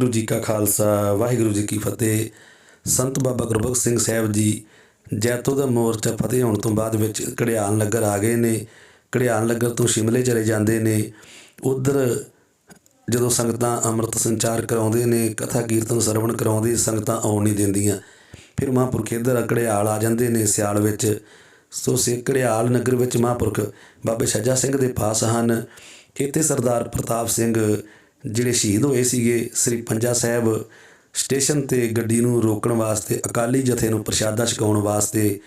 ਗੁਰੂ ਜੀ ਕਾ ਖਾਲਸਾ, ਵਾਹਿਗੁਰੂ ਜੀ ਕੀ ਫਤਿਹ। ਸੰਤ ਬਾਬਾ ਗੁਰਬਖਸ਼ ਸਿੰਘ ਸਾਹਿਬ ਜੀ ਜੈਤੋ ਦਾ ਮੋਰਚਾ ਫਤਿਹ ਹੋਣ ਤੋਂ ਬਾਅਦ ਵਿੱਚ ਘੜਿਆਲ ਨਗਰ ਆ ਗਏ ਨੇ। ਘੜਿਆਲ ਨਗਰ ਤੋਂ ਸ਼ਿਮਲੇ ਚਲੇ ਜਾਂਦੇ ਨੇ। ਉਧਰ ਜਦੋਂ ਸੰਗਤਾਂ ਅੰਮ੍ਰਿਤ ਸੰਚਾਰ ਕਰਾਉਂਦੇ ਨੇ, ਕਥਾ ਕੀਰਤਨ ਸਰਵਣ ਕਰਾਉਂਦੇ, ਸੰਗਤਾਂ ਆਉਣ ਨਹੀਂ ਦਿੰਦੀਆਂ। ਫਿਰ ਮਹਾਂਪੁਰਖ ਇੱਧਰ ਘੜਿਆਲ ਆ ਜਾਂਦੇ ਨੇ ਸਿਆਲ ਵਿੱਚ। ਸੋ ਸੇ ਨਗਰ ਵਿੱਚ ਮਹਾਂਪੁਰਖ ਬਾਬੇ ਛੱਜਾ ਸਿੰਘ ਦੇ ਪਾਸ ਹਨ। ਇੱਥੇ ਸਰਦਾਰ ਪ੍ਰਤਾਪ ਸਿੰਘ ਜਿਹੜੇ ਸ਼ਹੀਦ ਹੋਏ ਸੀਗੇ, ਸ੍ਰੀ ਪੰਜਾ ਸਾਹਿਬ ਸਟੇਸ਼ਨ ਤੇ ਗੱਡੀ ਨੂੰ ਰੋਕਣ ਵਾਸਤੇ, ਅਕਾਲੀ ਜਥੇ ਨੂੰ ਪ੍ਰਸ਼ਾਦਾ ਛਕਾਉਣ ਵਾਸਤੇ,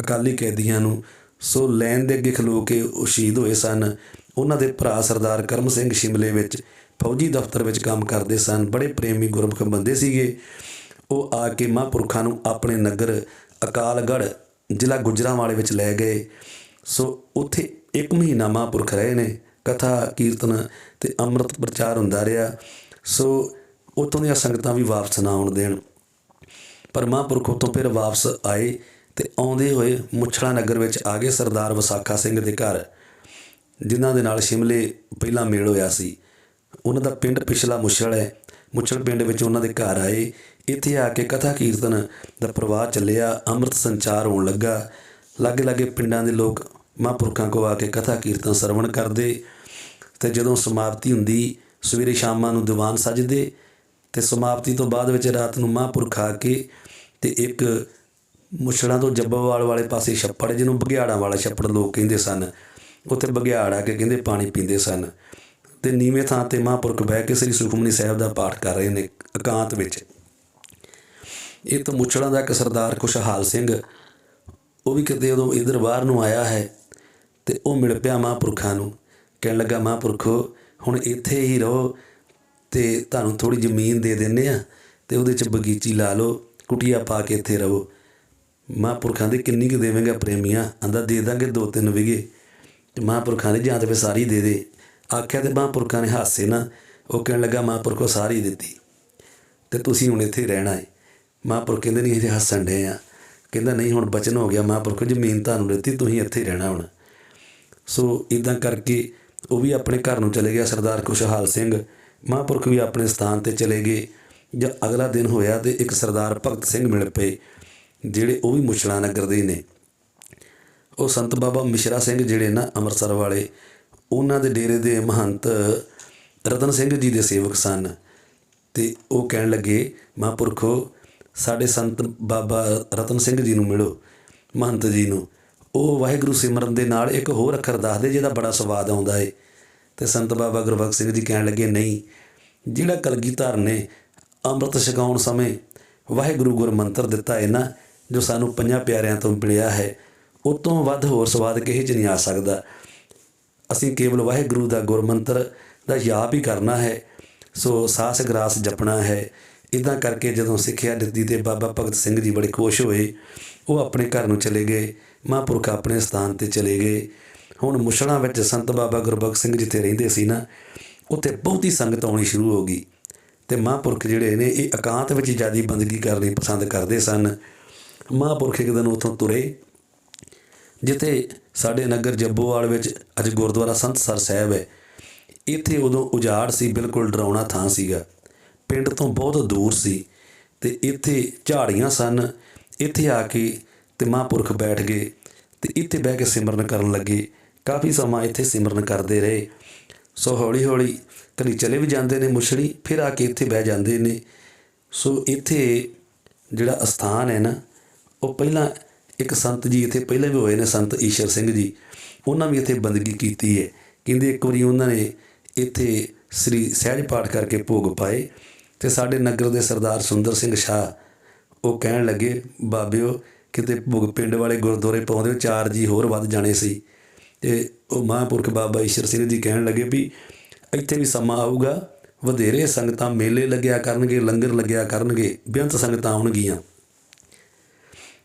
ਅਕਾਲੀ ਕੈਦੀਆਂ ਨੂੰ, ਸੋ ਲੈਣ ਦੇ ਅੱਗੇ ਖਲੋ ਕੇ ਉਹ ਸ਼ਹੀਦ ਹੋਏ ਸਨ। ਉਹਨਾਂ ਦੇ ਭਰਾ ਸਰਦਾਰ ਕਰਮ ਸਿੰਘ ਸ਼ਿਮਲੇ ਵਿੱਚ ਫੌਜੀ ਦਫ਼ਤਰ ਵਿੱਚ ਕੰਮ ਕਰਦੇ ਸਨ। ਬੜੇ ਪ੍ਰੇਮੀ ਗੁਰਮੁਖ ਬੰਦੇ ਸੀਗੇ। ਉਹ ਆ ਕੇ ਮਹਾਂਪੁਰਖਾਂ ਨੂੰ ਆਪਣੇ ਨਗਰ ਅਕਾਲਗੜ੍ਹ, ਜ਼ਿਲ੍ਹਾ ਗੁਜਰਾਂਵਾਲੇ ਵਿੱਚ ਲੈ ਗਏ। ਸੋ ਉੱਥੇ ਇੱਕ ਮਹੀਨਾ ਮਹਾਂਪੁਰਖ ਰਹੇ ਨੇ। ਕਥਾ, ਕੀਰਤਨ ਤੇ ਅੰਮ੍ਰਿਤ ਪ੍ਰਚਾਰ ਹੁੰਦਾ ਰਿਹਾ। ਸੋ ਉੱਥੋਂ ਦੀਆਂ ਸੰਗਤਾਂ ਵੀ ਵਾਪਸ ਨਾ ਆਉਣ ਦੇਣ। ਪਰ ਮਹਾਂਪੁਰਖ ਉੱਥੋਂ ਫਿਰ ਵਾਪਸ ਆਏ ਤੇ ਆਉਂਦੇ ਹੋਏ ਮੁੱਛੜਾ ਨਗਰ ਵਿੱਚ ਆ ਗਏ ਸਰਦਾਰ ਵਿਸਾਖਾ ਸਿੰਘ ਦੇ ਘਰ, ਜਿਨ੍ਹਾਂ ਦੇ ਨਾਲ ਸ਼ਿਮਲੇ ਪਹਿਲਾਂ ਮੇਲ ਹੋਇਆ ਸੀ। ਉਹਨਾਂ ਦਾ ਪਿੰਡ ਪਿਛਲਾ ਮੁੱਛਲ ਹੈ। ਮੁੱਛਲ ਪਿੰਡ ਵਿੱਚ ਉਹਨਾਂ ਦੇ ਘਰ ਆਏ। ਇੱਥੇ ਆ ਕੇ ਕਥਾ, ਕੀਰਤਨ ਦਾ ਪ੍ਰਵਾਹ ਚੱਲਿਆ। ਅੰਮ੍ਰਿਤ ਸੰਚਾਰ ਹੋਣ ਲੱਗਾ। ਲਾਗੇ ਲਾਗੇ ਪਿੰਡਾਂ ਦੇ ਲੋਕ ਮਹਾਂਪੁਰਖਾਂ ਕੋ ਆ ਕੇ ਕਥਾ, ਕੀਰਤਨ ਸਰਵਣ ਕਰਦੇ। ਤੇ ਜਦੋਂ ਸਮਾਪਤੀ ਹੁੰਦੀ, ਸਵੇਰੇ ਸ਼ਾਮਾਂ ਨੂੰ ਦੀਵਾਨ ਸਜਦੇ ਤੇ ਸਮਾਪਤੀ ਤੋਂ ਬਾਅਦ ਵਿੱਚ ਰਾਤ ਨੂੰ ਮਹਾਂਪੁਰਖ ਆ ਕੇ ਤੇ ਇੱਕ ਮੁਛੜਾਂ ਤੋਂ ਜੱਬਾਵਾਲ ਵਾਲੇ ਪਾਸੇ ਛੱਪੜ, ਜਿਹਨੂੰ ਬਗਿਆੜਾਂ ਵਾਲਾ ਛੱਪੜ ਲੋਕ ਕਹਿੰਦੇ ਸਨ, ਉੱਥੇ ਬਗਿਆੜ ਆ ਕੇ ਕਹਿੰਦੇ ਪਾਣੀ ਪੀਂਦੇ ਸਨ ਤੇ ਨੀਵੇਂ ਥਾਂ ਤੇ ਮਹਾਂਪੁਰਖ ਬਹਿ ਕੇ ਸ੍ਰੀ ਸੁਖਮਨੀ ਸਾਹਿਬ ਦਾ ਪਾਠ ਕਰ ਰਹੇ ਨੇ ਇਕਾਂਤ ਵਿੱਚ। ਇਹ ਤਾਂ ਮੁਛੜਾਂ ਦਾ ਇੱਕ ਸਰਦਾਰ ਖੁਸ਼ਹਾਲ ਸਿੰਘ, ਉਹ ਵੀ ਕਿਤੇ ਉਦੋਂ ਇਧਰ ਬਾਹਰ ਨੂੰ ਆਇਆ ਹੈ ਤੇ ਉਹ ਮਿਲ ਪਿਆ ਮਹਾਂਪੁਰਖਾਂ ਨੂੰ। ਕਹਿਣ ਲੱਗਾ ਮਹਾਂਪੁਰਖੋ ਹੁਣ ਇੱਥੇ ਹੀ ਰਹੋ ਤੇ ਤੁਹਾਨੂੰ ਥੋੜੀ ਜ਼ਮੀਨ ਦੇ ਦਿੰਨੇ ਆ ਤੇ ਉਹਦੇ ਚ ਬਗੀਚੀ ਲਾ ਲਓ, ਕੁਟੀਆ ਪਾ ਕੇ ਇੱਥੇ ਰਹੋ। ਮਹਾਂਪੁਰਖਾਂ ਦੇ ਕਿੰਨੀ ਕੁ ਦੇਵੇਂਗਾ ਪ੍ਰੇਮੀਆਂ? ਆਂਦਾ, ਦੇ ਦਾਂਗੇ ਦੋ ਤਿੰਨ ਵਿਗੇ ਤੇ ਮਹਾਂਪੁਰਖਾਂ ਨੇ, ਜਾਂ ਤੇ ਫਿਰ ਸਾਰੀ ਦੇ ਦੇ। ਆਖਿਆ ਤੇ ਮਹਾਂਪੁਰਖਾਂ ਨੇ ਹਾਸੇ ਨਾ ਉਹ ਕਹਿਣ ਲੱਗਾ ਮਹਾਂਪੁਰਖੋ ਸਾਰੀ ਦਿੱਤੀ ਤੇ ਤੁਸੀਂ ਹੁਣ ਇੱਥੇ ਰਹਿਣਾ ਹੈ ਮਹਾਂਪੁਰਖ ਕਹਿੰਦੇ, ਨਹੀਂ ਇਹ ਹੱਸਣ ਡੇ ਆ। ਕਹਿੰਦਾ, ਨਹੀਂ, ਹੁਣ ਬਚਨ ਹੋ ਗਿਆ। ਮਹਾਂਪੁਰਖ ਜ਼ਮੀਨ ਤੁਹਾਨੂੰ ਦਿੱਤੀ, ਤੁਸੀਂ ਇੱਥੇ ਰਹਿਣਾ ਹੁਣ। ਸੋ ਇਦਾਂ ਕਰਕੇ ਉਹ ਵੀ ਆਪਣੇ ਘਰ ਨੂੰ ਚਲੇ ਗਿਆ, ਸਰਦਾਰ ਖੁਸ਼ਹਾਲ ਸਿੰਘ। ਮਹਾਂਪੁਰਖ ਵੀ ਆਪਣੇ ਸਥਾਨ ਤੇ ਚਲੇ ਗਏ। ਜਾਂ ਅਗਲਾ ਦਿਨ ਹੋਇਆ ਤੇ ਇੱਕ ਸਰਦਾਰ ਭਗਤ ਸਿੰਘ ਮਿਲ ਪਏ, ਜਿਹੜੇ ਉਹ ਵੀ ਮੁਛਲਾ ਨਗਰ ਦੇ ਨੇ। ਉਹ ਸੰਤ ਬਾਬਾ ਮਿਸ਼ਰਾ ਸਿੰਘ ਜਿਹੜੇ ਨਾ ਅੰਮ੍ਰਿਤਸਰ ਵਾਲੇ, ਉਹਨਾਂ ਦੇ ਡੇਰੇ ਦੇ ਮਹੰਤ ਰਤਨ ਸਿੰਘ ਜੀ ਦੇ ਸੇਵਕ ਸਨ। ਤੇ ਉਹ ਕਹਿਣ ਲੱਗੇ, ਮਹਾਂਪੁਰਖੋ, ਸਾਡੇ ਸੰਤ ਬਾਬਾ ਰਤਨ ਸਿੰਘ ਜੀ ਨੂੰ ਮਿਲੋ, ਮਹੰਤ ਜੀ ਨੂੰ। ਉਹ ਵਾਹਿਗੁਰੂ ਸਿਮਰਨ ਦੇ ਨਾਲ ਇੱਕ ਹੋਰ ਅੱਖਰ ਦੱਸਦੇ, ਜਿਹਦਾ ਬੜਾ ਸਵਾਦ ਆਉਂਦਾ ਏ। ਤੇ ਸੰਤ ਬਾਬਾ ਗੁਰਬਖਸ਼ ਸਿੰਘ ਜੀ ਕਹਿਣ ਲੱਗੇ, ਨਹੀਂ, ਜਿਹੜਾ ਕਲਗੀਧਰ ਨੇ ਅੰਮ੍ਰਿਤ ਛਕਾਉਣ ਸਮੇਂ ਵਾਹਿਗੁਰੂ ਗੁਰ ਮੰਤਰ ਦਿੱਤਾ ਹੈ ਨਾ, ਜੋ ਸਾਨੂੰ ਪੰਜਾਂ ਪਿਆਰਿਆਂ ਤੋਂ ਮਿਲਿਆ ਹੈ, ਉਹ ਤੋਂ ਵੱਧ ਹੋਰ ਸਵਾਦ ਕਿਸੇ 'ਚ ਨਹੀਂ ਆ ਸਕਦਾ। ਅਸੀਂ ਕੇਵਲ ਵਾਹਿਗੁਰੂ ਦਾ ਗੁਰਮੰਤਰ ਦਾ ਯਾਪ ਹੀ ਕਰਨਾ ਹੈ, ਸੋ ਸਾਸ ਗਰਾਸ ਜਪਣਾ ਹੈ। ਇਦਾਂ ਕਰਕੇ ਜਦੋਂ ਸਿੱਖਿਆ ਦਿੱਤੀ ਤੇ ਬਾਬਾ ਭਗਤ ਸਿੰਘ ਜੀ ਬੜੇ ਖੁਸ਼ ਹੋਏ, ਉਹ ਆਪਣੇ ਘਰ ਨੂੰ ਚਲੇ ਗਏ। ਮਹਾਂਪੁਰਖ ਆਪਣੇ ਸਥਾਨ ਤੇ ਚਲੇ ਗਏ। ਹੁਣ ਮੁਛੜਾਂ ਵਿੱਚ ਸੰਤ ਬਾਬਾ ਗੁਰਬਖਸ਼ ਸਿੰਘ ਜਿੱਥੇ ਰਹਿੰਦੇ ਸੀ ਨਾ, ਉੱਥੇ ਬਹੁਤੀ ਸੰਗਤ ਆਉਣੀ ਸ਼ੁਰੂ ਹੋ ਗਈ। ਤੇ ਮਹਾਂਪੁਰਖ ਜਿਹੜੇ ਨੇ, ਇਹ ਇਕਾਂਤ ਵਿੱਚ ਜਿਆਦੀ ਬੰਦਗੀ ਕਰਨੀ ਪਸੰਦ ਕਰਦੇ ਸਨ। ਮਹਾਂਪੁਰਖ ਇੱਕ ਦਿਨ ਉੱਥੋਂ ਤੁਰੇ, ਜਿੱਥੇ ਸਾਡੇ ਨਗਰ ਜੱਬੋਵਾਲ ਵਿੱਚ ਅੱਜ ਗੁਰਦੁਆਰਾ ਸੰਤਸਰ ਸਾਹਿਬ ਹੈ। ਇੱਥੇ ਉਦੋਂ ਉਜਾੜ ਸੀ, ਬਿਲਕੁਲ ਡਰਾਉਣਾ ਥਾਂ ਸੀਗਾ। ਪਿੰਡ ਤੋਂ ਬਹੁਤ ਦੂਰ ਸੀ ਤੇ ਇੱਥੇ ਝਾੜੀਆਂ ਸਨ। ਇੱਥੇ ਆ ਕੇ ਤੇ ਮਹਾਂਪੁਰਖ ਬੈਠ ਗਏ ਤੇ ਇੱਥੇ ਬਹਿ ਕੇ ਸਿਮਰਨ ਕਰਨ ਲੱਗੇ। ਕਾਫੀ ਸਮਾਂ ਇੱਥੇ ਸਿਮਰਨ ਕਰਦੇ ਰਹੇ। ਸੋ ਹੌਲੀ ਹੌਲੀ ਕਦੀ ਚਲੇ ਵੀ ਜਾਂਦੇ ਨੇ ਮੁਛੜੀ, ਫਿਰ ਆ ਕੇ ਇੱਥੇ ਬਹਿ ਜਾਂਦੇ ਨੇ। ਸੋ ਇੱਥੇ ਜਿਹੜਾ ਅਸਥਾਨ ਹੈ ਨਾ, ਉਹ ਪਹਿਲਾਂ ਇੱਕ ਸੰਤ ਜੀ ਇੱਥੇ ਪਹਿਲਾਂ ਵੀ ਹੋਏ ਨੇ, ਸੰਤ ਈਸ਼ਰ ਸਿੰਘ ਜੀ। ਉਹਨਾਂ ਵੀ ਇੱਥੇ ਬੰਦਗੀ ਕੀਤੀ ਹੈ। ਕਹਿੰਦੇ ਇੱਕ ਵਾਰੀ ਉਹਨਾਂ ਨੇ ਇੱਥੇ ਸ੍ਰੀ ਸਹਿਜ ਪਾਠ ਕਰਕੇ ਭੋਗ ਪਾਏ ਤੇ ਸਾਡੇ ਨਗਰ ਦੇ ਸਰਦਾਰ ਸੁੰਦਰ ਸਿੰਘ ਸ਼ਾਹ ਉਹ ਕਹਿਣ ਲੱਗੇ, ਬਾਬਿਓ ਕਿਤੇ ਭੋਗ ਪਿੰਡ ਵਾਲੇ ਗੁਰਦੁਆਰੇ ਪਾਉਂਦੇ ਹੋ ਚਾਰ ਜੀ ਹੋਰ ਵੱਧ ਜਾਣੇ ਸੀ। ਤੇ ਉਹ ਮਹਾਂਪੁਰਖ ਬਾਬਾ ਈਸ਼ਰ ਸਿੰਘ ਜੀ ਕਹਿਣ ਲੱਗੇ ਵੀ ਇੱਥੇ ਵੀ ਸਮਾਂ ਆਊਗਾ, ਵਧੇਰੇ ਸੰਗਤਾਂ ਮੇਲੇ ਲੱਗਿਆ ਕਰਨਗੇ, ਲੰਗਰ ਲੱਗਿਆ ਕਰਨਗੇ, ਬੇਅੰਤ ਸੰਗਤਾਂ ਆਉਣਗੀਆਂ।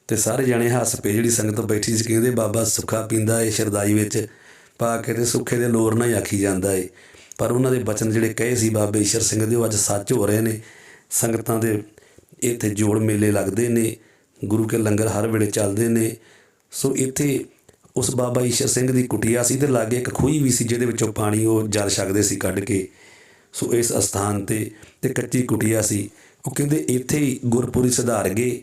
ਤੇ ਸਾਰੇ ਜਣੇ ਹੱਸ ਪਏ, ਜਿਹੜੀ ਸੰਗਤ ਬੈਠੀ ਸੀ ਕਹਿੰਦੇ, ਬਾਬਾ ਸੁੱਖਾ ਪੀਂਦਾ ਏ ਸ਼ਰਦਾਈ ਵਿੱਚ, ਪਾ ਕੇ ਤੇ ਸੁੱਖੇ ਦੇ ਲੋਰ ਨਾਲ ਹੀ ਆਖੀ ਜਾਂਦਾ ਏ। ਪਰ ਉਹਨਾਂ ਦੇ ਬਚਨ ਜਿਹੜੇ ਕਹੇ ਸੀ ਬਾਬੇ ਈਸ਼ਰ ਸਿੰਘ ਦੇ, ਉਹ ਅੱਜ ਸੱਚ ਹੋ ਰਹੇ ਨੇ। ਸੰਗਤਾਂ ਦੇ ਇੱਥੇ ਜੋੜ ਮੇਲੇ ਲੱਗਦੇ ਨੇ। ਗੁਰੂ ਕੇ ਲੰਗਰ ਹਰ ਵੇਲੇ ਚੱਲਦੇ ਨੇ। ਸੋ ਇੱਥੇ ਉਸ ਬਾਬਾ ਈਸ਼ਰ ਸਿੰਘ ਦੀ ਕੁਟੀਆ ਸੀ ਤੇ ਲਾਗੇ ਇੱਕ ਖੂਹੀ ਵੀ ਸੀ ਜਿਹਦੇ ਵਿੱਚੋਂ ਪਾਣੀ ਉਹ ਜਲ ਛਕਦੇ ਸੀ ਕੱਢ ਕੇ। ਸੋ ਇਸ ਅਸਥਾਨ ਤੇ ਤੇ ਕੱਚੀ ਕੁਟੀਆ ਸੀ। ਉਹ ਕਹਿੰਦੇ ਇੱਥੇ ਹੀ ਗੁਰਪੁਰੀ ਸੁਧਾਰ ਗਏ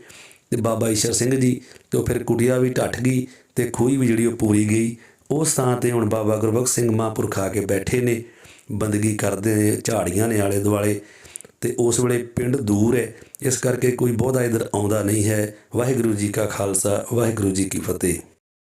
ਤੇ ਬਾਬਾ ਈਸ਼ਰ ਸਿੰਘ ਜੀ ਤੇ ਉਹ ਫਿਰ ਕੁਟੀਆ ਵੀ ਢੱਠ ਗਈ ਤੇ ਖੂਹੀ ਵੀ ਜਿਹੜੀ ਉਹ ਪੂਰੀ ਗਈ। ਉਸ ਥਾਂ ਤੇ ਹੁਣ ਬਾਬਾ ਗੁਰਬਖਸ਼ ਸਿੰਘ ਮਹਾਂਪੁਰਖ ਆ ਕੇ ਬੈਠੇ ਨੇ। ਬੰਦਗੀ ਕਰਦੇ ਨੇ, ਝਾੜੀਆਂ ਨੇ ਆਲੇ ਦੁਆਲੇ ਤੇ ਉਸ ਵੇਲੇ ਪਿੰਡ ਦੂਰ ਹੈ। ਇਸ ਕਰਕੇ ਕੋਈ ਬਹੁਤਾ ਇਧਰ ਆਉਂਦਾ ਨਹੀਂ ਹੈ। ਵਾਹਿਗੁਰੂ ਜੀ ਕਾ ਖਾਲਸਾ, ਵਾਹਿਗੁਰੂ ਜੀ ਕੀ ਫਤਿਹ।